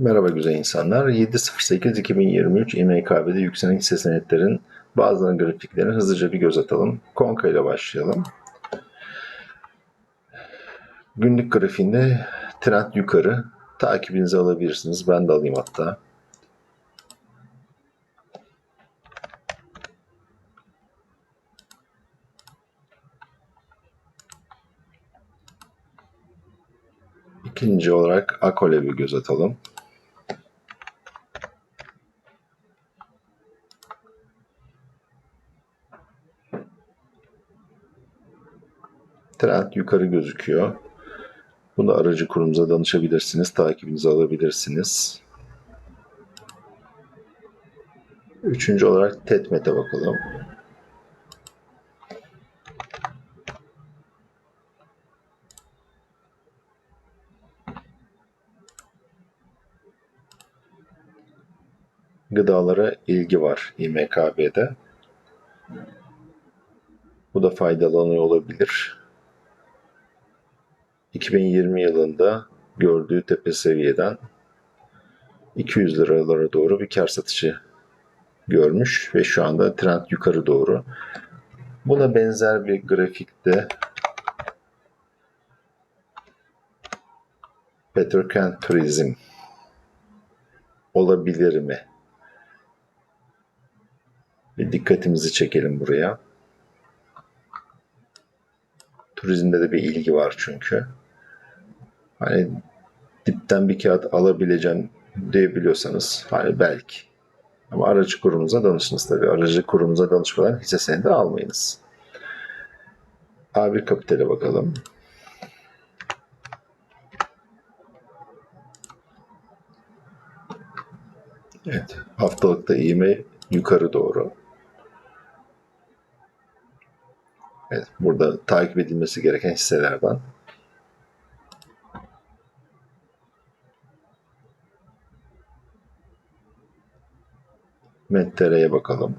Merhaba güzel insanlar. 7.08.2023 İMKB'de yükselen hisse senetlerin bazılarının grafiklerine hızlıca bir göz atalım. Konka ile başlayalım. Günlük grafiğinde trend yukarı. Takibinizi alabilirsiniz. Ben de alayım hatta. İkinci olarak Akol'e bir göz atalım. Trend yukarı gözüküyor. Bunu aracı kurumuza danışabilirsiniz. Takibinizi alabilirsiniz. Üçüncü olarak TETMET'e bakalım. Gıdalara ilgi var İMKB'de. Bu da faydalanıyor olabilir. 2020 yılında gördüğü tepe seviyeden 200 liralara doğru bir kar satışı görmüş ve şu anda trend yukarı doğru. Buna benzer bir grafikte Petrokent Turizm olabilir mi? Bir dikkatimizi çekelim buraya. Turizmde de bir ilgi var çünkü. Hani dipten bir kağıt alabileceğim diyebiliyorsanız hani belki. Ama aracı kurumuza danışınız tabii. Aracı kurumuza danışmadan hisse senedi almayınız. A1 Kapital'e bakalım. Evet. Haftalıkta iğme yukarı doğru. Evet. Burada takip edilmesi gereken hisselerden. Mettere'ye bakalım.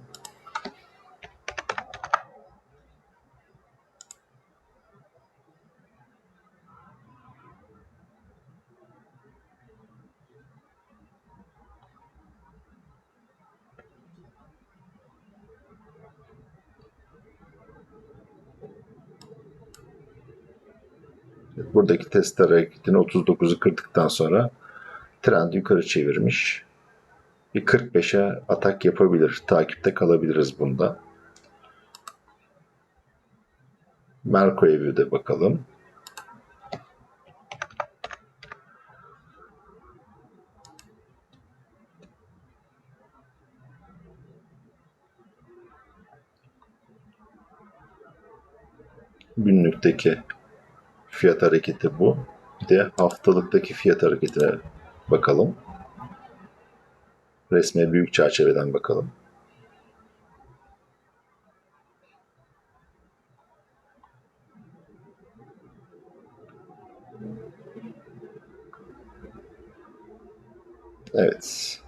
Buradaki test hareketini 39'u kırdıktan sonra trend yukarı çevirmiş. Bir 45'e atak yapabilir. Takipte kalabiliriz bunda. Merko'ya bir de bakalım. Günlükteki fiyat hareketi bu. Bir de haftalıktaki fiyat hareketine bakalım. Resme büyük çerçeveden bakalım. Evet.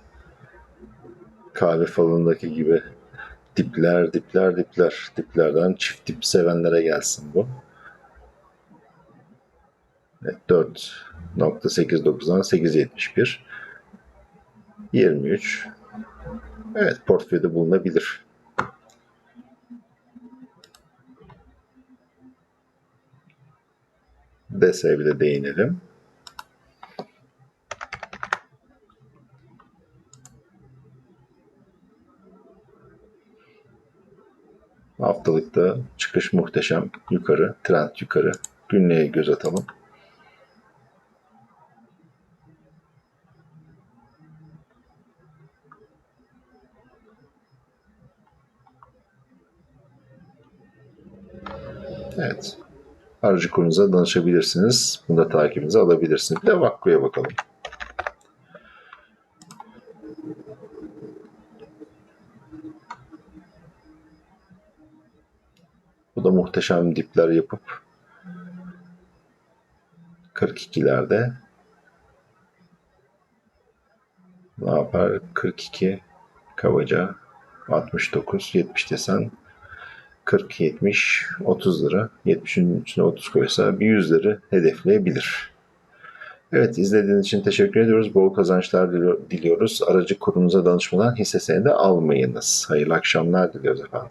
Kahve falındaki gibi dipler, dipler, dipler. Diplerden çift dip sevenlere gelsin bu. Evet, 4.89'dan 8.71. 23. Evet portföyde bulunabilir. DS'ye bir de değinelim. Haftalıkta çıkış muhteşem. Yukarı, trend yukarı. Günlüğe göz atalım. Evet. Aracı kurumuza danışabilirsiniz. Bunu da takibinize alabilirsiniz. Bir de Vakku'ya bakalım. Bu da muhteşem dipler yapıp 42'lerde ne yapar? 42 kabaca 69 70 desen 40 70 30 lira 70'in içine 30 koysa bir 100 lira hedefleyebilir. Evet izlediğiniz için teşekkür ediyoruz. Bol kazançlar dili- diliyoruz. Aracı kurumuza danışmadan hisse senedi almayınız. Hayırlı akşamlar diliyoruz efendim.